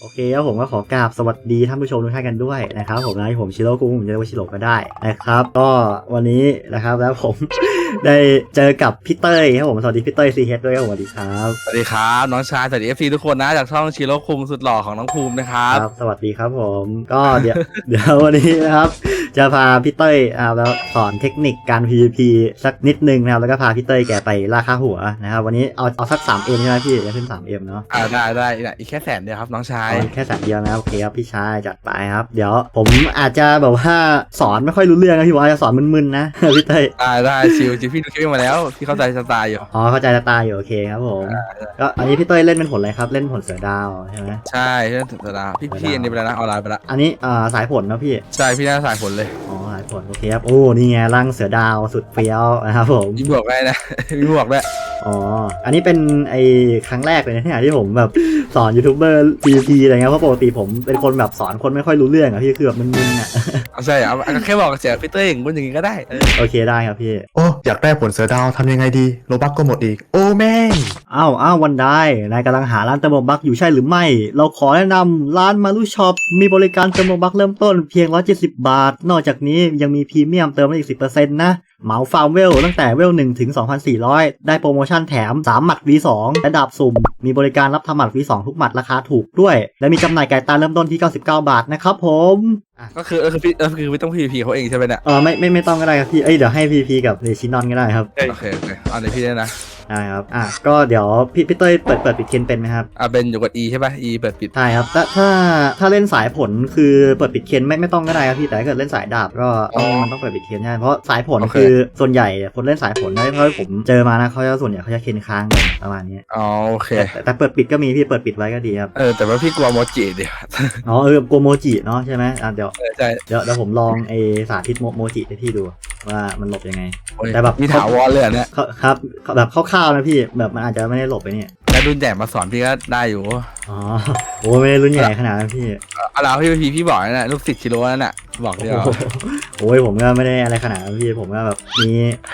โอเคครับผมก็ขอกราบสวัสดีท่านผู้ชมทุกท่านกันด้วยนะครับผมนะผมชิโร่กุ้งผมจะเรียกว่าชิโร่ก็ได้นะครับ ก็วันนี้นะครับแล้วผม ได้เจอกับพี่เต้ยครับผมสวัสดีพี่เต้ยซีเฮดด้วยครับผมสวัสดีครับสวัสดีครับ น้องชายสวัสดีเอฟซีทุกคนนะ จากช่องชิโร่คุงสุดหล่อของน้องภูมินะครับครับ สวัสดีครับผม ก็เดี๋ยวเดี๋ยววันนี้นะครับ จะพาพี่เต้ยอ่าแล้วสอนเทคนิคการ PVP สักนิดนึงนะครับแล้วก็พาพี่เต้ยแกไปล่าค่าหัวนะครับวันนี้เอาเอาสัก 3M ใช่ไหมพี่จะขึ้น 3M เนาะอ่าได้ได้อีกอีกแค่แสนเดียวครับน้องชายเอาแค่แสนเดียวนะครับโอเคครับพี่ชายจัดไปครับ เดี๋ยวผมอาจจะแบบว่าสอนไม่ค่อยรู้เรื่องนะพี่ว่าจะสอนมึนๆนะพี่เต้ยได้ได้ชิวจิพี่ดูคลิปมาแล้วพี่เข้าใจสไตล์อยู่ อ๋อเข้าใจจะตายอยู่โอเคครับผมก็อันนี้พี่เต้ยเล่นเป็นผลอะไรครับ เล่นผลเสือดาวใช่ไหมใช่เรื่องถึงสดาพี่พี่อันนี้ไปแล้วนะออนไลน์ไปแล้วอันนี้อ่าสายผลนะพี่ใช่พี่น่าสายผลเลยอ๋อสายผลโอเคครับโอ้นี่ไงร่างเสือดาวสุดเฟี้ยวนะครับผมพี่บวกได้นะพี่บวกได้อ๋อ อันนี้เป็นไอครั้งแรกเลยนะเนี่ยที่ผมแบบสอนยูทูบเบอร์ PVP อะไรเงี้ยเพราะปกติผมเป็นคนแบบสอนคนไม่ค่อยรู้เรื่องอะพี่คือแบบมึนๆอะ เอาใช่เอาเอาแค่บอกเสียพี่เต้ยอย่างนู้นอย่างนี้ก็ได้เออโอเคได้ครับพี่ โอ้อยากได้ผลเสือดาวทำยังไงดีโลบักก็หมดอีก โอ้แม่งอ้าวอ้าววันได้นายกำลังหาร้านเติมโลบักอยู่ใช่หรือไม่ เราขอแนะนำร้านมารุช็อปมีบริการเติมโลบักเริ่มต้นเพียง 170 บาท นอกจากนี้ยังมีพรีเมียมเติมได้อีก 10%นะ เหมาฟาร์มเวลตั้งแต่เวล1ถึง 2,400 ได้โปรโมชั่นแถม 3 หมัด V2 และดาบสุ่ม มีบริการรับทำหมัด V2 ทุกหมัดราคาถูกด้วย และมีจำหน่ายไก่ตาเริ่มต้นที่ 99 บาทนะครับผมอะก็คือเออคือพี่เออคือพี่ต้องพีพีเขาเองใช่ไหมเนี่ยเออไม่ไม่ไม่ต้องก็ได้ครับพี่เอ้ยเดี๋ยวให้ VP กับเดชินอนก็ได้ครับโอเคโอเคเอาในพี่ได้นะ ได้ครับ อะ ก็เดี๋ยวพี่พี่เต้ยเปิดเปิดปิดเคนเป็นไหมครับ อ่าเป็นอยู่กับ E ใช่ป่ะ E เปิดปิด ใช่ครับ ถ้าถ้าถ้าเล่นสายผลคือเปิดปิดเคนไม่ไม่ต้องก็ได้ครับพี่แต่ถ้าเกิดเล่นสายดาบก็ต้องมันต้องเปิดปิดเคนใช่เพราะสายผลคือส่วนใหญ่คนเล่นสายผลนะเพราะผมเจอมานะเขาจะส่วนใหญ่เขาจะเคนค้างกันประมาณนี้อ๋อโอเค แต่แต่เปิดปิดก็มีพี่เปิดปิดไว้ก็ดีครับเออแต่ว่าพี่กลัวโมจิเดียวอ๋อเออโกโมจิเนาะใช่ไหมอะเดี๋ยวเออใช่เดี๋ยวเดี๋ยวผมลองไอสาธิตโมโมจิให้พี่ดูว่ามันหลบยังไงโอ้ยแต่แบบ มีถาวรเลยอันเนี่ย เขาครับแบบคร่าวๆนะพี่ แบบมันอาจจะไม่ได้หลบไปเนี่ยแล้วรุ่นใหญ่มาสอนพี่ก็ได้อยู่อ๋อโอ้ไม่ได้รุ่นใหญ่ขนาดนั้นพี่เอาล่ะพี่พี่พี่บอกนั่นน่ะลูกศิษย์ชิโร่นั่นน่ะบอกเดียวโอ้โหโอ้ยผมก็ไม่ได้อะไรขนาดนั้นพี่ผมก็แบบมี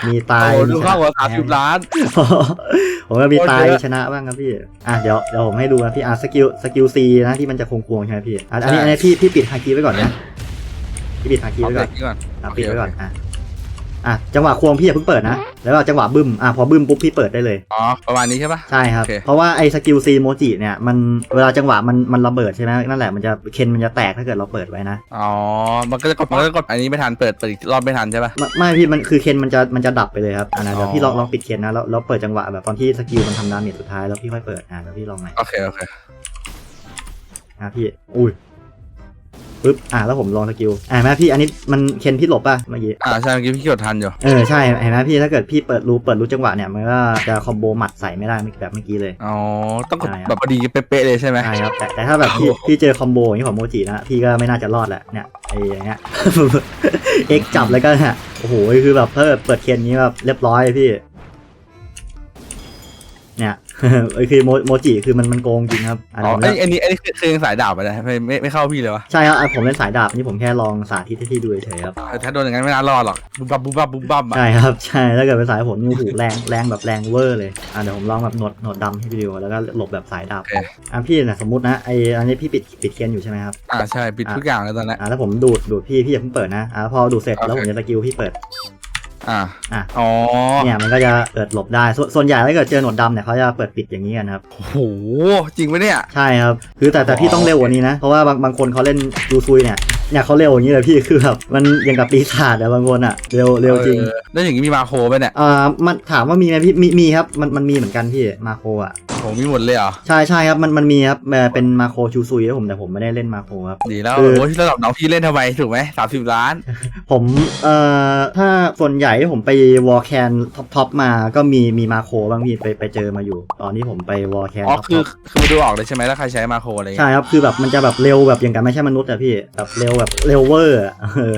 มีตายโอ้มีดูชเข้าหัวนะสามสิบล้านผมก็มีตายโอ้ยเยอะชนะบ้างครับพี่อะเดี๋ยวเดี๋ยวผมให้ดูนะพี่อะสกิลสกิลซีนะที่มันจะโค้งๆใช่ไหมพี่อะอันนี้อันนี้พี่พี่ปิดฮาคีไว้ก่อนนะพี่ปิดฮาคีเอาไว้เบรก่อนกนี้ก่อนอะโอเคปิดไว้ก่อนอะ อะจังหวะควงพี่อย่าเพิ่งเปิดนะแล้วก็จังหวะบึ้มอะพอบึ้มปุ๊บพี่เปิดได้เลยอ๋อประมาณนี้ใช่ปะ ใช่ครับ โอเค เพราะว่าไอ้สกิลซีโมจิเนี่ยมันเวลาจังหวะมันมันระเบิดใช่ไหมนั่นแหละมันจะเคนมันจะแตกถ้าเกิดเราเปิดไว้นะอ๋อมันก็จะกดมันก็จะกดอันนี้ไม่ทันเปิดเปิดอีกรอบไม่ทันใช่ปะ ไม่ไม่พี่มันคือเคนมันจะมันจะดับไปเลยครับอ่านะเดี๋ยวอ๋อพี่ลองลองปิดเคนนะแล้วแล้วเปิดจังหวะแบบตอนที่สกิลมันทำดาเมจสุดท้ายแล้วพี่ค่อยเปิดอ่าแล้วพี่ลองใหม่โอเคโอเคอ่าพี่อุ้ย ปึ๊บอ่าแล้วผมลองสกิลอ่าแม่พี่อันนี้มันเคนพี่หลบป่ะเมื่อกี้อ่าใช่เมื่อกี้พี่กดทันอยู่เออใช่เห็นไหมพี่ถ้าเกิดพี่เปิดรูเปิดรูจังหวะเนี่ยมันก็จะคอมโบหมัดใส่ไม่ได้แบบเมื่อกี้เลยอ๋อต้องกดใช่ครับแบบพอดีเป๊ะๆเลยใช่ไหมใช่ครับแต่แต่ถ้าแบบพี่โอ้โหพี่เจอคอมโบอย่างนี้ของโมจินะพี่ก็ไม่น่าจะรอดแหละเนี่ยไอ้อย่างเงี้ยเอ็กจับแล้วก็เนี่ยโอ้โหคือแบบถ้าเปิดเคนนี้แบบเรียบร้อยพี่ เนี่ยไอ้คือโมโมจิคือมันมันโกงจริงครับอันอ๋อผมไอ้เล่นไอันนี้ไอันนี้คือคือยังสายดาบไปเลยไม่ไม่ไม่เข้าพี่เลยวะใช่ครับอะผมเล่นสายดาบนี่ผมแค่ลองสาธิตให้พี่ดูเฉยๆครับ เออถ้าโดนอย่างนั้นไม่น่ารอดหรอกบุบบับบุบบับบุบบับอะใช่ครับ ใช่ถ้าเกิดเป็นสายผมนี่โอ้โหแรงแรงแบบแรงเวอร์เลยอะเดี๋ยวผมลองแบบหนวดหนวดดำให้พี่ดูแล้วก็หลบแบบสายดาบโอเคอะพี่นะสมมตินะไออันนี้พี่ปิดปิดเคนอยู่ใช่ไหมครับอ่าใช่ปิดทุกอย่างเลยตอนนี้ อะแล้วผมดูดดูดพี่พี่อย่าเพิ่งเปิดนะอะพอดูดเสร็จแล้วผมจะสกิลพี่เปิด อ่าอะ อ๋อเนี่ยมันก็จะเปิดหลบได้ส่วนส่วนใหญ่ถ้าเกิดเจอหนวดดำเนี่ยเขาจะเปิดปิดอย่างนี้กันครับ โอ้โห จริงปะเนี่ย ใช่ครับ คือแต่แต่พี่ต้องเร็วกว่านี้นะ เพราะว่าบางบางคนเขาเล่นยูซุยเนี่ย เนี่ยเขาเร็วอย่างนี้เลยพี่คือแบบมันยังกับปีศาจอะบางคนอะเร็วเร็วจริงออแล้วอย่างนี้มีมาโครไหมเนี่ยอ่ามันถามว่ามีไหมพี่มีมีครับมันมันมีเหมือนกันพี่มาโครอะผมมีหมดเลยเหรอ ใช่ใช่ครับมันมันมีครับเอ่อเป็นมาโครชูซุยนะผมแต่ผมไม่ได้เล่นมาโครครับ ดีแล้วคือโอ้ยระดับน้องพี่เล่นทำไมถูกไหมสามสิบล้าน ผมเอ่อถ้าส่วนใหญ่ที่ผมไปวอลแคนท็อปท็อปมาก็มีมีมาโครบ้างพี่ไปไปเจอมาอยู่ ตอนที่ผมไปวอลแคนอ๋อ ท็อปคือ คือมาดูออกเลยใช่ไหมแล้วใครใช้มาโครอะไรเงี้ย ใช่ครับคือแบบมันจะแบบเร็วแบบอย่างกันไม่ใช่มนุษย์อะพี่แบบเร็วแบบเร็วเวอร์อะเออ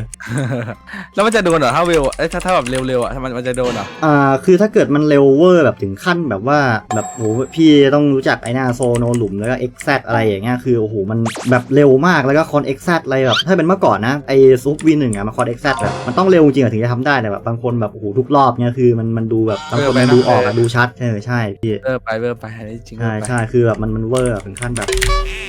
แล้วมันจะโดนเหรอถ้าเวลเอ้ยถ้าถ้าแบบเร็วๆอะมันมันจะโดนเหรออ่าคือถ้าเกิดมันเร็วเวอร์แบบถึงขั้นแบบว่าแบบโหพี่ต้องรู้จักไอ้หน้าโซโนหลุมแล้วก็ x z อะไรอย่างเงี้ยคือโอ้โหมันแบบเร็วมากแล้วก็คอน x z อะไรแบบถ้าเป็นเมื่อก่อนนะไอ้ซุปวีหนึ่งอะมาคอน x z แบบมันต้องเร็วจริงอะถึงจะทำได้แต่แบบบางคนแบบโอ้โหทุกรอบเนี่ยคือมันมันดูแบบบางคนมันดูออกอะดูชัดเออใช่พี่ เวอร์ไปเวอร์ไปอันนี้จริงเวอใช่ร์ไป ใช่คือแบบมันมันเวอร์อะถึงขั้นแบบ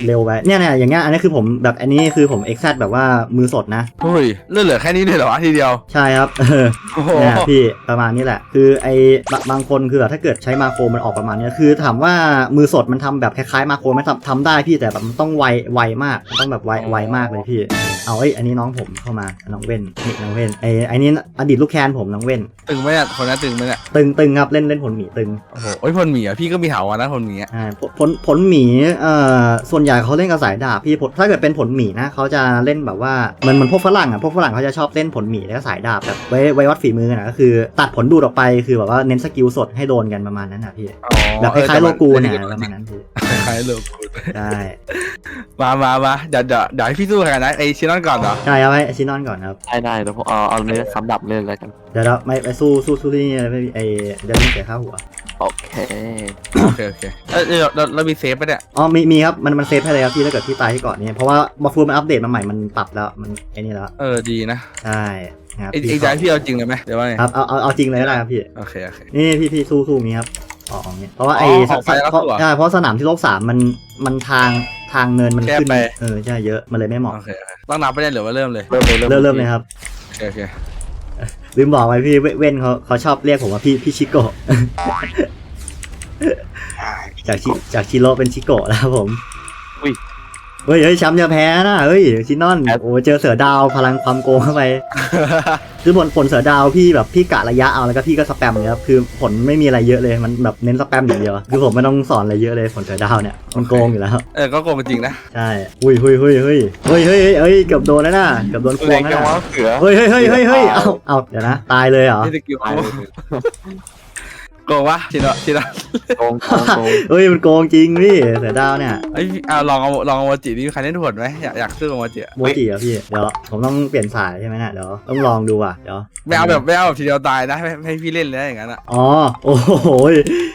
เร็วไปเนี่ยเนี่ยอย่างเงี้ยอันนี้คือผมแบบอันนี้คือผม x z แบบว่ามือสดนะเฮ้ยเลือดเหลือแค่นี้เลยเหรอวะทีเดียว ใช่ครับเออโอ้โหเนี่ยพี่ประมาณนี้แหละ คือไอ้บะบางคนคือแบบถ้าเกิดใช้มาโครมันออกประมาณเนี้ยคือถามว่ามือสดมันทำแบบคล้ายๆมาโครไหม่ทำทำได้พี่แต่แบบมันต้องไวไวมากมันต้องแบบไวไวมากเลยพี่เอาไอ้ยอันนี้น้องผมเข้ามาน้องเว้นนี่น้องเว้นไอ้ไอ้นี่อดีตลูกแคนผมน้องเว้นตึงไหมเนี่ยคนนั้นตึงไหมเนี่ยตึงตึงครับเล่นเล่นผลหมีตึงโอ้โหโอ้ยพลหมีอะพี่ก็มีเหาอะนะพลหมีอะอ่าผลผลผลหมีเอ่อส่วนใหญ่เขาเล่นกับสายดาบพี่ผลถ้าเกิดเป็นผลหมีนะเขาจะเล่นแบบว่าเหมันเหมันพวกฝรั่งอะพวกฝรั่งเขาจะชอบเล่นผลหมีแล้วก็สายดาบแบบไว้ไว้วัดฝีมือนะก็คือ ตัดผลดูดออกไปคือแบบว่าเน้นสกิลสดให้โดนกันประมาณนั้นอะพี่อ๋อแบบคล้ายๆโลกูเนี่ยอปอระมาณนั้นพี่คล้ายๆโลกูใช่มามามาเดี๋ยวเดี๋ยวเดี๋ยวให้พี่สู้กันนะไอชินอนก่อนเหรอใช่เอาไว้ชินอนก่อนครับได้ได้เดี๋ยวผมเอาเอาเนื้อคำดับเรื่องแล้วกันเดี๋ยวเราไม่ไปสู้สู้สู้ที่นี่ไม่มีไอเดี๋ยวไม่เสียค่าหัว โอเคโอเคโอเคเอ้ยเราเราเรามีเซฟปะเนี่ยอ๋อมีมีครับมันมันเซฟให้เลยครับพี่ถ้าเกิดพี่ตายที่เก่อนนี่เพราะว่าบัฟฟูมันอัปเดตมาใหม่มันปรับแล้วมันไอ้นี่แล้วเออดีนะใช่นะครับไอพี่ไอใจพี่เอาจริงเลยไหมเดี๋ยวว่าไงครับเอาเอาเอาจริงเลยก็ได้ครับพี่โอเคโอเค นี่พี่พี่สู้สู้นี้ครับออกอย่างนี้เพราะว่าไอ้อ๋อออกไปแล้วเพราะสู้เหรอใช่เพราะสนามที่โลกสามมันมันทางทางเนินมันแคบขึ้นไป เออใช่เยอะมันเลยไม่เหมาะโอเคโอเคต้องนับไปเนี่ยหรือว่าเริ่มเลยเริ่มเลยเริ่มเริ่มเลยครับ โอเคโอเค ลืมบอกไว้พี่เวเว้นเขาเขาชอบเรียกผมว่าพี่พี่ชิโกะจากชิจากชิโร่เป็นชิโกะแล้วครับผม อุ้ย เฮ้ยเฮ้ยแชมป์จะแพ้นะเฮ้ยชินอนโอ้เจอเสือดาวพลังความโกงเข้าไป คือผลผลเสือดาวพี่แบบพี่กะระยะเอาแล้วก็พี่ก็สแปมเลยครับคือผลไม่มีอะไรเยอะเลยมันแบบเน้นสแปมอย่างเดียวคือผมไม่ต้องสอนอะไรเยอะเลยผลเสือดาวเนี่ยมันโกงอยู่แล้วเออก็โกงจริงนะใช่อุ้ยเฮ้ยเฮ้ยเฮ้ยเฮ้ยเฮ้ยเฮ้ยเกือบโดนแล้วนะเกือบโดนควแรงงแล้วจังนะวะเสือเฮ้ยเฮ้ยเฮ้ยเฮ้ยเฮ้ยเอาเอาเดี๋ยวนะ ตายเลยเหรอ โกงวะชินอนชินอนโกงโกงโกงเฮ้ยมันโกงจริงพี่เสือดาวเนี่ยไอยเอาลองเอาลองเอาโมจินี่มีใครเล่นผลไหมอยากอยากซื้อโมจิอะโมจิเหรอพี่เดี๋ยวผมต้องเปลี่ยนสายใช่ไหมเนี่ยเดี๋ยวต้องลองดูอะเดี๋ยวไม่เอาแบบไม่เอาแบบทีเดียวตายนะให้ให้พี่เล่นเลยอย่างนั้นอะอ๋อโอ้โห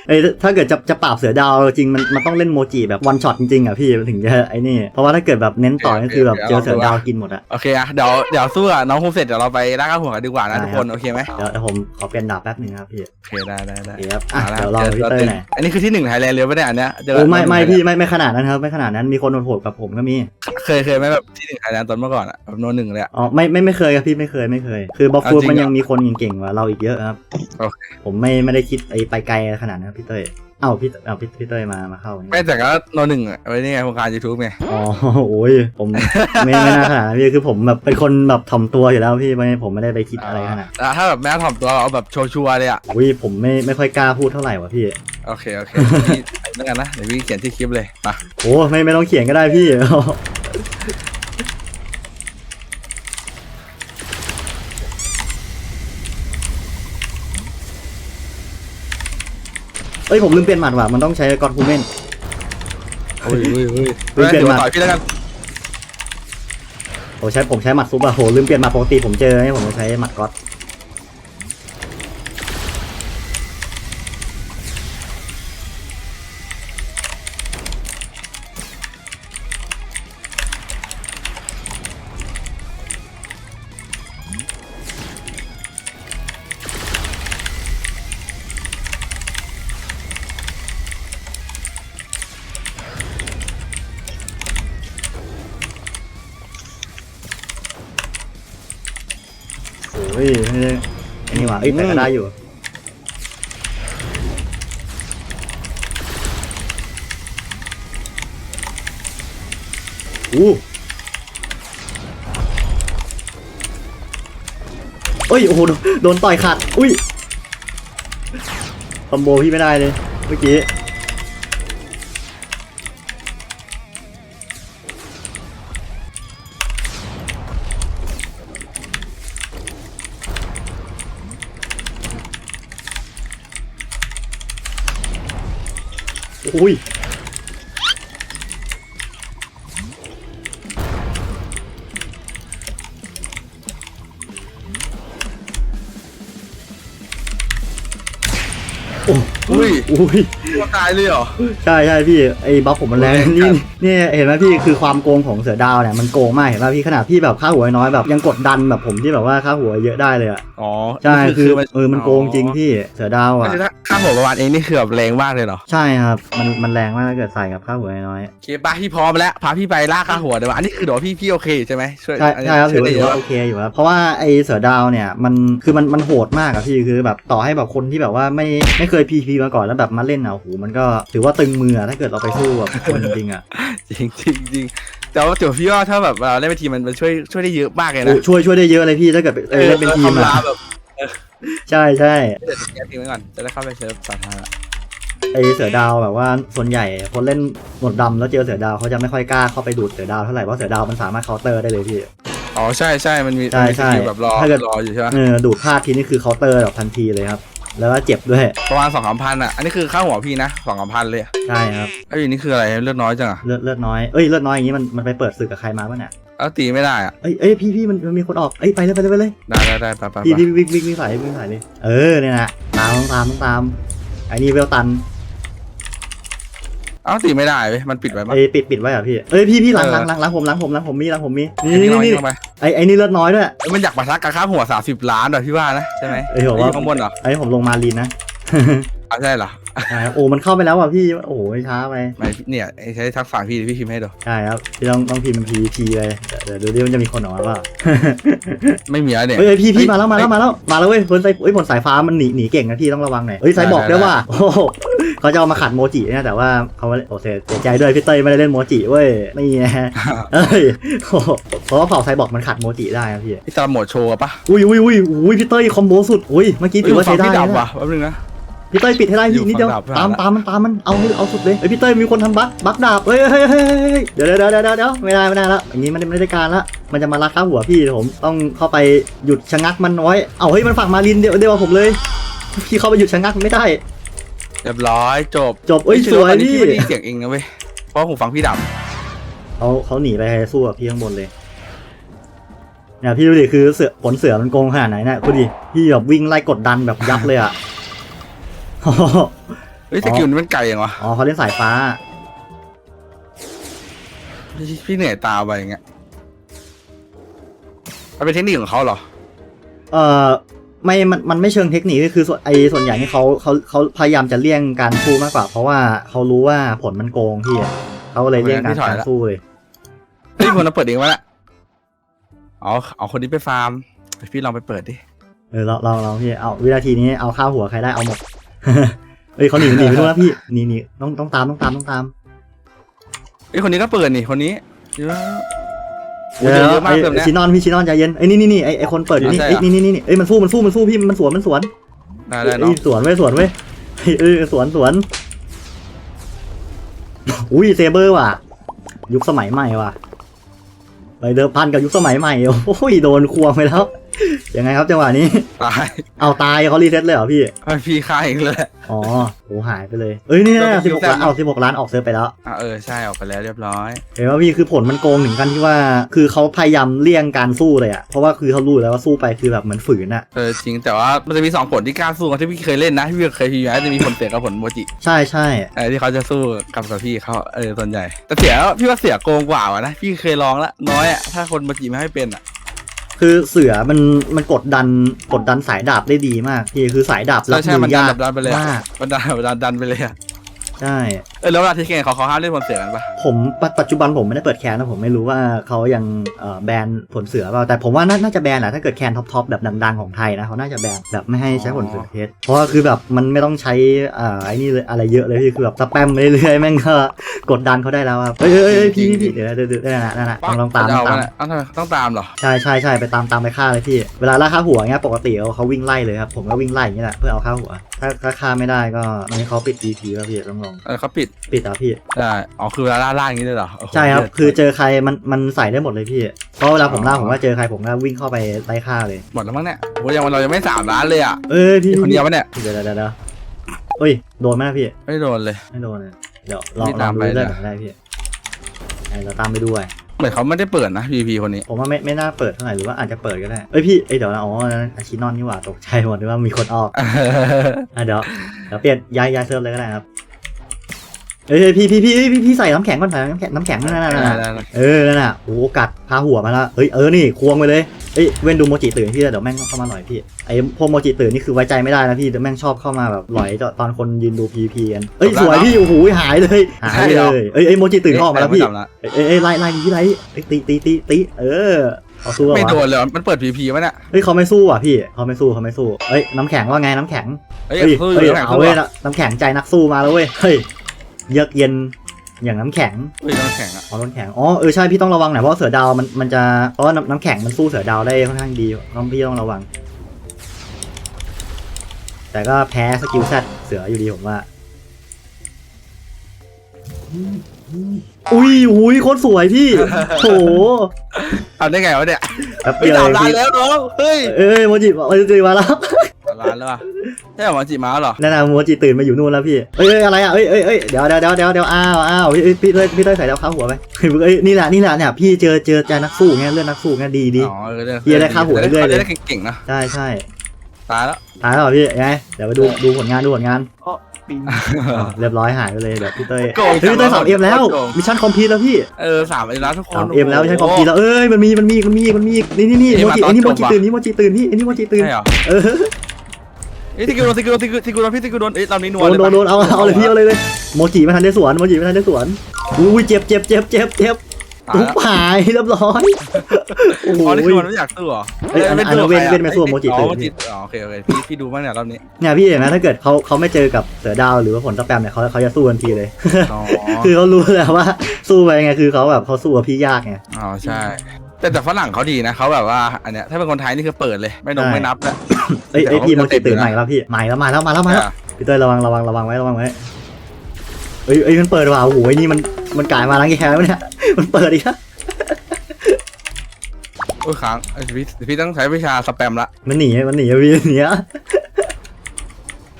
ไอ้ยถ้าเกิดจะจะปราบเสือดาวจริงมันมันต้องเล่นโมจิแบบวันช็อตจริงๆอะพี่มันถึงจะไอ้นี่เพราะว่าถ้าเกิดแบบเน้นต่อก็คือแบบเจอเสือดาวกินหมดอะโอเคอะเดี๋ยวเดี๋ยวสู้อะน้องภูมิเสร็จเดี๋ยวเราไปล่าข้าหัวกันดีกว่านะทุกคนโอเคไหมเดี๋ยวเดี๋ยวผมขอเปลี่ยนดาบแป๊บหนึงครับพี่โอเคได้ได้ได้โอเคครับอะาละเดี๋ยวลองพี่เต้ยหน่อยอันนี้คือที่หนึ่งไทยแลนด์เลยปะเนี่ยอันเนี้ยเจอโอ้ไม่ไม่พี่ไม่ไม่ขนาดนั้นครับไม่ขนาดนั้นมีคนโหดๆกับผมก็มี เคยเคยไหมแบบที่หนึ่งไทยแลนด์ตอนเมื่อก่อนอะแบบโนหนึ่งเลยอะอ๋อไม่ไม่ไม่เคยครับพี่ไม่เคยไม่เคย คือบอฟฟูดเอาจริงมันเหรอยังมีคนเก่งๆกว่าเราอีกเยอะครับโอเคผมไม่ไม่ได้คิดไอ้ไปไกลขนาดนั้นครับพี่เต้ยเอ้าพี่เอ้าพี่พี่เต้ยมามาเข้านี่ไม่แต่ก็โนหนึ่งอะไว้นี่ไงโครงการยูทูบไงอ๋อโอ้ยผมไม่ไม่น่าขนาดนั้นพี่คือผมแบบเป็นคนแบบถ่อมตัวอยู่แล้วพี่ไม่ผมไม่ได้ไปคิดอะไรขนาดแต่ถ้าแบบแม่ถ่อมตัวเอาแบบโชว์ชัวร์เลยอะอุ้ยผมไม่ไม่ค่อยกล้าพูดเท่าไหร่ว่ะพี่โอเคโอเคพี่ไปแล้วกันนะเดี๋ยวพี่เขียนที่คลิปเลยมาโอ้ไม่ไม่ต้องเขียนก็ได้พี่ อ้ยผมลืมเปลี่ยนหมัดว่ะมันต้องใช้กอดฮูเมนโอ้ยโอ้ยโอ้ยเฮ้ยเปลี่ยนดี๋วมาต่อยพี่แล้วกันผมใช้ผมใช้หมัดซุปอะโหลืมเปลี่ยนหมัดปกติผมเจอให้ผมใช้หมัดก๊อต โอ้ยไม่ได้ไอ้นี่หว่าเอ้ยแต่ก็ได้อยู่ อู้เอ้ย โอ้โหโดนโดนต่อยขาด อุ้ยคอมโบพี่ไม่ได้เลย เมื่อกี้ โอ้ยโอ้ยโอ้ย ตัวตายเลยเหรอ ใช่ใช่พี่ไอ้บัฟผมมันแรงแรงจันี่ดนี่เห็นไหมพี่คือความโกงของเสือดาวเนี่ยมันโกงมากเห็นไหมพี่ขนาดพี่แบบค่าหัวน้อยแบบยังกดดันแบบผมที่แบบว่าค่าหัวเยอะได้เลยอะอ๋อใช่คือเออมันโกงจริงพี่เสือดาวก็อะคือถ้าค่าหัวประมาณเองนี่คือแบบแรงมากเลยเหรอใช่ครับมันมันแรงมากถ้าเกิดใส่กับค่าหัวน้อยโอเคป่ะพี่พร้อมแล้วพาพี่ไปล่าค่าหัวเดี๋ยวอันนี้คือเดี๋ยวพี่พี่โอเคใช่ไหมช่วยใช่ใช่ครับถือว่าช่ถืยอได้ว่าเยะโอเคอยู่ครับเพราะว่าไอเสือดาวเนี่ยมันคือมันมันโหดมากอะพี่คือแบบต่อให้แบบคนที่แบบว่าไม่ไม่เคยพีพีมาก่อนแล้วแบบมาเล่นอะโอ้โหมันก็ถือว่าตึงมืออะถ้าเกิดเราไปสู้แบบคนจริงๆอะจริงจริงจริงแต่ว่าเดี๋ยวพี่ว่าถ้าแบบเราเล่นเป็นทีมมันมันช่วยช่วยได้เยอะมากเลยโอ้นะช่วยช่วยได้เยอะเลยพี่ถ้าเกิดเออเล่นเป็นทีมคำอะลาแบบใช่ใช่เดี๋ยวแกทีมไว้ก่อนจะได้เข้าไปเซิร์ฟสาธารณะไอเสือดาวแบบว่าส่วนใหญ่คนเล่นหมดดำแล้วเจอเสือดาวเขาจะไม่ค่อยกล้าเข้าไปดูดเสือดาวเท่าไหร่เพราะเสือดาวมันสามารถเคาน์เตอร์ได้เลยพี่อ๋อใช่ใช่มันมีใช่มันมีใช่สกิลแบบรอถ้าเกิดรออยู่ใช่ไหมเออดูดพลาดทีนี่คือเคาน์เตอร์แบบทันทีเลยครับ แล้วก็เจ็บด้วยประมาณสองสามพันอะ อันนี้คือค่าหัวพี่นะสองสามพันเลยอะใช่ครับไอ้ยนี่คืออะไรเลือดน้อยจังอะเลือดเลือดน้อยเอ้ยเลือดน้อยอย่างนี้มันมันไปเปิดศึกกับใครมาป่ะเนี่ยแล้วตีไม่ได้อะเอ้ยเอ้ยพี่พี่มันมันมีคนออกเอ้ยไปเลยไปเลยไปเลยได้ได้ได้ไปไปไปพี่พี่วิ่งวิ่งวิ่งสายวิ่งสายเลยเออเนี่ยนะตามต้องตามต้องตามไอ้นี่เวลตัน เอ้าตีไม่ได้เว้ยมันปิดไว้ปะไอ้ยปิดปิดไว้เหรอะพี่เอ้ยพี่พี่หลังเออหลังหลังหลังผมหลังผมหลังผมมีหลังผมมีนี่ไอ้นี่น้อยนี่ลงไปไอ้ไอ้นี่เลือดน้อยด้วยเอ้ยมันอยากปะทะกับค่าหัวสามสิบล้านเหรอพี่ว่านะใช่ไหมเอ้ยผมไอ้ว่าอยู่ข้างบนเหรอไอ้ผมลงมาลีนนะ อะใช่เหรอใช่ครับโอ้มันเข้าไปแล้วอะพี่โอ้โหช้าไปไม่เนี่ยไอ้ใช้ทักษะพี่เดี๋ยวพี่พิมพ์ให้ดูใช่ครับพี่ต้องต้องพิมพ์ PVP เลยเดี๋ยวเดี๋ยวเดี๋ยวมันจะมีคนออกมาเปล่าไม่มีแล้วเนี่ยเอ้ยเอ้ยพี่พี่เฮ้ยมาแล้วมาแล้วมาแล้วมาแล้วเว้ยผลสายเอ้ยผลสายฟ้ามันหนีหนีเก่งนะพี่ต้องระวังหน่อยเอ้ยสายบอกได้ด้วยได้ว่าโอ้โหเขาจะเอามาขัดโมจิเนี่ยแต่ว่าเขาไม่โอเคเสียใจด้วยพี่เต้ยไม่ได้เล่นโมจิเว้ยนี่ไงเอ้ยโอ้โหเพราะว่าเผ่าไซบอกมันขัดโมจิได้นะพี่พี่ตามโหมดโชว์ปะอุ้ยอุ้ยอุ้ยอุ้ยพี่เต้ยคอมโบสุดอุ้ยเมื่อกี้ถือว่าใช้ได้พี่ดับนะว่ะแป๊บนึงนะ พี่เต้ยปิดให้ได้อยู่พี่นิดเดียวฝั่งดาบตามนะตามมันตามมัน เอาให้เอาสุดเลยเอ้ยพี่เต้ยมีคนทำบั๊กบั๊กดาบเฮ้ยเฮ้ยเฮ้ยเฮ้ยเฮ้ยเดี๋ยวเดี๋ยวเดี๋ยวเดี๋ยวเดี๋ยวไม่ได้ไม่ได้แล้วอย่างนี้มันไม่ได้การละ มันจะมาลักข้าหัวพี่เดี๋ยวผมต้องเข้าไปหยุดชะงักมันไว้เอาเฮ้ยมันฝั่งมาลินเดี๋ยวเดี๋ยวผมเลย พี่เข้าไปหยุดชะงักมันไม่ได้ เรียบร้อยจบจบเอ้ยพี่สวยตอนนี้พี่พี่ไม่ได้ยินเสียงเองนะเว้ย เพราะหูฟังพี่ดับเขาเขาหนีไปสู้กับพี่ข้างบนเลยเนี่ยพี่ดูดิคือเสือผลเสือมันโกงขนาดไหนเนี่ยดูดิพี่แบบวิ่งไล่กดดันแบบยับเลยอะ เฮ้ยสกิลนี้มันไกลยังวะอ๋อเขาเล่นสายฟ้าพี่พี่เหนื่อยตาไปอย่างเงี้ยมันเป็นเทคนิคของเขาเหรอ เอ่อไม่มันมันไม่เชิงเทคนิคก็คือส่วนไอส่วนใหญ่ที่เขาเขาเขาพยายามจะเลี่ยงการสู้มากกว่า เพราะว่าเขารู้ว่าผลมันโกงพี่เขาเลยเลี่ยงการการสู้เลยเฮ้ยคนเราเปิดเองวะเนี่ยเอาเอาคนนี้ไปฟาร์ม พี่ลองไปเปิดดิ เออเราเราเราพี่เอาวินาทีนี้เอาข้าวหัวใครได้เอาหมด เอ้ยเขาหนีหนีไปนู่นแล้วพี่หนีหนีต้องต้องตามต้องตามต้องตามเฮ้ยคนนี้ก็เปิดนี่คนนี้เยอะโอ้เดี๋ยยวเยอะมากไอ้เติมเนี้ยชินอนพี่ชินอนใจเย็นไอ้ยนี่นี่นี่ไอ้ไอ้คนเปิดอยู่นี่อะไอ้ใช่ยเหรอนี่นี่นี่เอ้ยมันสู้มันสู้มันสู้พี่มันสวนมันสวนได้ได้เอ้เนาะยสวนเว้ยสวนเว้ยเฮ้ยเอ้ยสวนสวนอุ้ยเซเบอร์ว่ะ ยุคสมัยใหม่ว่ะไปเดิมพันกับยุคสมัยใหม่โอ้ยโดนควงไปแล้ว ยังไงครับจังหวะนี้ ตายเอาตายเขารีเซ็ตเลยเหรอพี่ให้พี่ฆ่าเองเลย อ๋อโหหายไปเลย เอ้ยนี่ก็นะเป็นสิบหกคิวแซ่บล้านเอาสิบหกล้านออกเซิร์ฟไปแล้ว อะเออใช่ออกไปแล้วเรียบร้อย เห็นว่าพี่คือผลมันโกงถึงกันที่ว่า คือเขาพยายามเลี่ยงการสู้เลยอะเพราะว่าคือเขารู้แล้วว่าสู้ไปคือแบบเหมือนฝืนอะเออจริงแต่ว่ามันจะมีสองผลที่กล้าสู้กันที่พี่เคยเล่นนะที่พี่เคยพีไว้จะมีผลเสียกับผลโมจิใช่ใช่เออที่เขาจะสู้กับกับพี่เขาเออส่วนใหญ่ แต่เสียพี่ว่าเสียโกงกว่าว่ะนะพี่เคยลองละน้อยอะถ้าคนโมจิไม่ให้เป็นอะ คือเสือมันมันกดดันกดดันสายดาบได้ดีมากพี่คือสายดาบรัใช่บใช่มืมันอดันยากแบบดันไปเลยอะมากมันดันแบบดันดันไปเลยอะใช่ เออแล้วเวลาที่เก่งเขาเขาห้ามเล่นผลเสียกันปะผมปัจปัจจุบันผมไม่ได้เปิดแคนนะผมไม่รู้ว่าเขายังเอ่อแบนผลเสือเปล่าแต่ผมว่าน่าน่าจะแบนแหละถ้าเกิดแคนท็อปทอปแบบดังๆของไทยนะเขาน่าจะแบนแบบไม่ให้ใช้ผลเสือเทสเพราะว่าคือแบบมันไม่ต้องใช้อ่าไอ้นี่เลยอะไรเยอะเลยพี่คือแบบสแปมไปเรื่อยๆแม่งก็กดดันเขาได้แล้วครับเอ้ยเอ้ยเอ้ยพี่พี่พี่เดี๋ยวนะเดี๋ยวเดี๋ยวเดี๋ยวนะนั่นนะลองลองตามลจะองเอาตามเนี่ยต้องทำไมต้องตามเหรอ ใช่ใช่ใช่ไปตามตามไปฆ่าเลยพี่ เวลาล่าฆ่าหัวเงี้ยปกติเขาเขาวิ่งไล่เลยครับ ผมก็วิ่งไล่อย่างเงี้ยแหละเพื่อเอาฆ่าหัว ถ้าถ้าฆ่าไม่ได้ก็อันนี้เขาปิด DP แล้วพี่ต้องลอง เออเขาปิดปิดอะพี่ ได้อ๋อคือเวลาล่าล่าอย่างนี้เลยเหรอโอ้โหใช่ครับเลืดคือเจอใครมันมันใส่ได้หมดเลยพี่ เพราะเวลาผมล่าอ๋อผมก็เจอใครผมก็วิ่งเข้าไปไล่ฆ่าเลย หมดแล้วมั้งเนี่ยโอ้ยยังเรายังไม่สามล้านเลยอะเออพี่คนเดียวปะเนี่ยเดี๋ยวเดี๋ยวเดี๋ยวเดี๋ยวเอ้ยโดนไหมพี่ ไม่โดนเลย ไม่โดนเลยเดี๋ยวลองพี่ลอตางมดูไปเรื่อยนะๆได้พี่ไอ้เราตามไปด้วย เหมือนเขาไม่ได้เปิดนะ PVP คนนี้ ผมว่าไม่ไม่น่าเปิดเท่าไหร่หรือว่าอาจจะเปิดก็ได้ เอ้ยพี่เอ้ยเดี๋ยวนะอ๋ออาชินอนนี่หว่าตกใจหมดเลยว่ามีคนออกอะเดี๋ยวเดี๋ยวเปลี่ยนย้ายย้ายเซิร์ฟเลยก็ได้ครับ เอ้ยเอ้ยพี่พี่พี่พี่พี่ใส่น้ำแข็งก่อนใส่น้ำแข็งน้ำแข็งนั่นน่ะนั่นน่ะเออนั่นน่ะโอ้โหกัดพาหัวมาแล้วเฮ้ยเออนี่ควงไปเลยเอ้ยเว้นดูโมจิตื่นพี่เดี๋ยวแม่งเข้ามาหน่อยพี่ไอ้พวกโมจิตื่นนี่คือไว้ใจไม่ได้นะพี่เดี๋ยวแม่งชอบเข้ามาแบบหลอยตอนคนยืนดูพีพีกันเอ้ยสวยพี่โอ้โหหายเลยหายเลยเอ้ยเอ้ยโมจิตื่นเข้าออกมาแล้วพี่ไจับะเอ้ยเอ้ยเอ้ยไล่ไล่พี่ไล่เอ้ยตีตีตีตีเออเอาสู้ไม่วะโดนเลยมันเปิด PVP มั้ยเนี่ยเฮ้ยเขาไม่สู้อะพี่เขาไม่สู้เขาไม่สู้เอ้ยน้ำแข็งว่าไงน้ำแข็งเฮ้ยเฮ้ยสู้เฮ้ยอยู่แข่งเอาสู้เว้ยอะน้ำแข็งใจนักสู้มาแล้วเว้ยเฮ้ย เยือกเย็นอย่างน้ำแข็งเฮ้ยน้ำแข็งอะอ๋อน้ำแข็งอ๋อเออใช่พี่ต้องระวังหน่อยเพราะว่าเสือดาวมันมันจะเพราะว่าน้ำน้ำแข็งมันสู้เสือดาวได้ค่อนข้างดีต้องพี่ต้องระวัง แต่ก็แพ้สกิลแซดเสืออยู่ดีผมว่าอุ้ยหุยโคตรสวยพี่โหทำได้ไงวะเนี่ยแป๊บเฮ้เดียยวสามเองล้านพี่แล้วน้องเฮ้ยเอ้ยโมจิโมจิตื่นมาแล้ว ล้านแล้วอะใช่เหรอมันจิมาเหรอนั่นนะโมจิตื่นมาอยู่นู่นแล้วพี่เอ้ยเอ้ยอะไรอะเอ้ยเอ้ยเอ้ยเดี๋ยวเดี๋ยวเดี๋ยวเดี๋ยวเดี๋ยวอ้าวอ้าวพี่เอ้ยพี่เต้ยพี่เต้ยใส่ดาวข้าหัวไปเฮ้ยเอ้ยนี่แหละนี่แหละเนี่ยพี่เจอเจอใจนักสู้ไงเรื่องนักสู้ไงดีดี อ๋อเออเรื่องเหี้ยได้ค่าหัวเรื่อยๆเลย ได้เก่งๆนะใช่ใช่ตายแล้วตายแล้วเหรอพี่ไงเดี๋ยวไปดูดูผลงานดูผลงานปิงอ้าวเรียบร้อยหายไปเลยเดี๋ยวพี่เต้ยโกงเฮ้ยพี่เต้ยสามเอ็มแล้วโกงมิชชั่นคอมพลีทแล้วพี่ เออสามเอ็มแล้วทุกคน สามเอ็มแล้วมิชชั่นคอมพลีทแล้วเอ้ยมันมีมันมีมันมีมันมีนี่นี่นี่นี่โมมาจิตอนไอ้นี่โมจบจิว่ะตื่นนี่โมจิตื่นพี่ไอ้นี่โมจิตื่นใช่เหรอเออ เอ้ยทิกโดนทิกโดนทิกิโดนทิกโดนพี่ทิกโดนเอ้ยเรานี้นัวโดนเลยโดนโดนเอาเอาเลยพี่เอาเลยเลยโมจิไม่ทันได้สวนโมจิไม่ทันได้สวนอุ้ยเจ็บเจ็บเจ็บเจ็บเจ็บตุ๊บหายเรียบร้อยโอ้โหนี่คือมันไม่อยากสู้เหรอเอ้ยอันนั้นเว้นเว้นไม่สู้โมจิตื่อนโมจิอ๋อโอเคโอเคพี่พี่ดูบ้างเนี่ยรอบนี้เนี่ยพี่เห็นไหมถ้าเกิดเขาเขาไม่เจอกับเสือดาวหรือว่าผลสแปมเนี่ยเขาเขาจะสู้ทันทีเลยคือเขารู้แล้วว่าสู้ไปไงคือเขาแบบเขาสู้กับพี่ยากไงอ๋อใช่ แต่แต่ฝรั่งเขาดีนะเขาแบบว่าอันเนี้ยถ้าเป็นคนไทยนี่คือเปิดเลย ไม่นงใช่ไม่นับแล้ว เอ้ยแต่เอ้ยเขาพี่โมจะจิตื่นเต็มอยู่นะใหม่แล้วพี่ใหม่แล้วมาแล้วมาแล้วมาแล้วอะพี่เต้ยระวังระวังระวังไว้ระวังไว้เอ้ยเอ้ยมันเปิดว่ะโอ้โหไอ้นี่มันมันกลายมาล้างแค้นแล้วเนี่ยมันเปิดอีกแล้วโอ้ยค้างเอ้ยพี่พี่ต้องใช้วิชาสแปมละมันหนีมันหนีพี่หนีอะ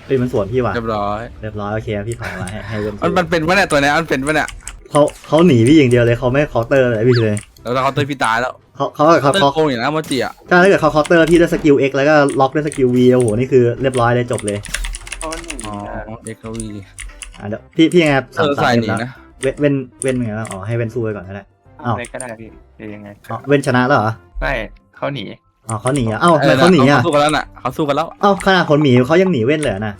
เฮ้ยมันสวนพี่ว่ะเรียบร้อยเรียบร้อยโอเคพี่ถอยมาให้ให้เว้นมันมันเป็นปะเนี่ยตัวเนี้ยมันเป็นปะเนี่ยเขาเขาหนีพี่อย่างเดียวเลยเขาไม่เคาน์เตอร์อะไรพี่เลย แล้วเขาเตยพี่ตายแล้วเขาเขาเขาเตยเขาโกงอย่างนะโมจิอะถ้าเกิดเขาเคาน์เตอร์พี่ด้วยสกิล X แล้วก็ล็อกด้วยสกิล V โอ้โหนี่คือเรียบร้อยเลยจบเลยอ๋อเอ็กซ์วีอะเดี๋ยวพี่พี่ยังไงเออใส่หนีแล้วนะเว้นเว้นเว้นเป็นไงบ้างอ๋อให้เว้นสู้ไปก่อนก็ได้อ้าวอะไรก็ได้พี่หรือยังไงอ๋อเว้นชนะแล้วเหรอไม่เขาหนีอ๋อเขาหนีอะเอ้าทำไมเขาหนีอะสู้กันแล้วน่ะเขาสู้กันแล้วเอ้าขนาดคนหมีเขายังหนีเว้นเลยเหรอน่ะ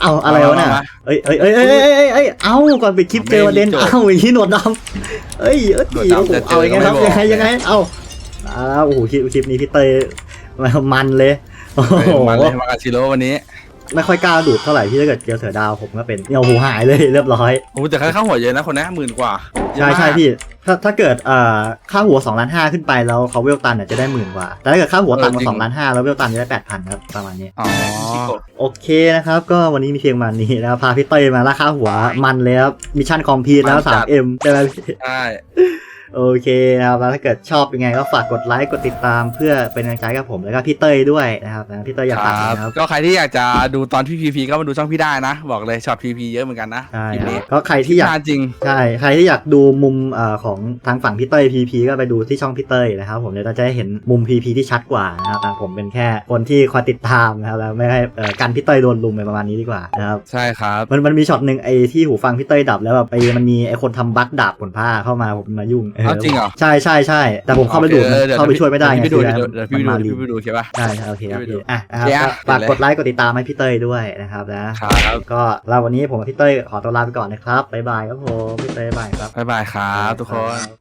เอ้าอะไรวะน่ะมามามาเอ้ยเอ้ยเอ้ยเอ้ยเอ้ยเอ้ยเอ้ยเอ้าก่อนไปดคลิปเจอประเด็นไม่จบเอ้าอีกที่หนวดดำเอ้ยเอ้ยหนวดโอ้ดำโหจะเจอเอายังไงครับก็ไม่บอกยังไงยังไงเอ้าอ่าโอ้โหคลิปคลิปนี้พี่เตยมันเลยโอ้โหเออมาเลยมากาชิโร่วันนี้ ไม่ค่อยกล้าดูดเท่าไหร่พี่ถ้าเกิดเจอเสือดาวผมก็เป็นเนี่ยโอ้โหหายเลยเรียบร้อย โอ้โหแต่ค่าหัวเยอะนะคนนี้หมื่นกว่าใช่ใช่พี่ถ้าถ้าเกิดเอ่อค่าหัว2ล้านห้าขึ้นไปแล้วเขาเวลตันเนี่ยจะได้หมื่นกว่า แต่ถ้าเกิดค่าหัวต่ำกว่า2ล้านห้าแล้วเวลตันจะได้แปดพันครับประมาณนี้ อ๋อโอเคนะครับ ก็วันนี้มีเพียงมานี้นะครับพาพี่เต้ยมาล่าค่าหัวมันเลยครับมิชชั่นคอมพลีทแล้ว 3M ใช่ไหมพี่ ใช่ โอเคนะครับแล้วถ้าเกิดชอบยังไงก็ฝากกดไลค์กดติดตามเพื่อเป็นกำลังใจกับผมแล้วก็พี่เต้ยด้วยนะครับนะพี่เต้ยอยากคฝากรัอะบไรนะครับ ก็ใครที่อยากจะดูตอนพี่พีพีก็มาดูช่องพี่ได้นะ บอกเลยช็อตพีพีเยอะเหมือนกันนะใช่คลิปครันี้บก็ใครที่อยากนานจริงใช่ใครที่อยากดูมุมเอ่อของทางฝั่งพี่เต้ยพีพีก็ไปดูที่ช่องพี่เต้ยนะครับ ผมเดี๋ยวเราจะได้เห็นมุมพีพีที่ชัดกว่านะครับแต่ผมเป็นแค่คนที่คอยติดตามนะครับแล้วไม่ให้เอ่อกันพี่เต้ยโดนลุมไปประมาณนี้ดีกว่านะครับใช่ครับมันมันมีช็อตหนึ่งไอ้ที่หูฟังพี่เต้ยดับแล้วแบบไอ้มันมีไอ้คนทำบั๊กดาบผลผ้าเข้ามาผมมายุ่งเอาจริงเหรอ ใช่ใช่ใช่แต่ผมเข้าไปดูดโอคออดี๋วเข้าไปช่วยไม่ได้ไงเดี๋ยวพี่ดูคือเดี๋ยวพี่ดูมันมาเดี๋ยวลีพี่ดูโอเคป่ะใช่ใช่โอเคครับไปดูพี่อะนะครับเดี๋ยวก็ฝากเดี๋ยวเลยกดไลค์กดติดตามให้พี่เต้ยด้วยนะครับนะครับก็เราวันนี้ผมกับพี่เต้ยขอตัวลาไปก่อนนะครับบ๊ายบายครับผมพี่เต้ยบ๊ายบายครับบ๊ายบายครับทุกคน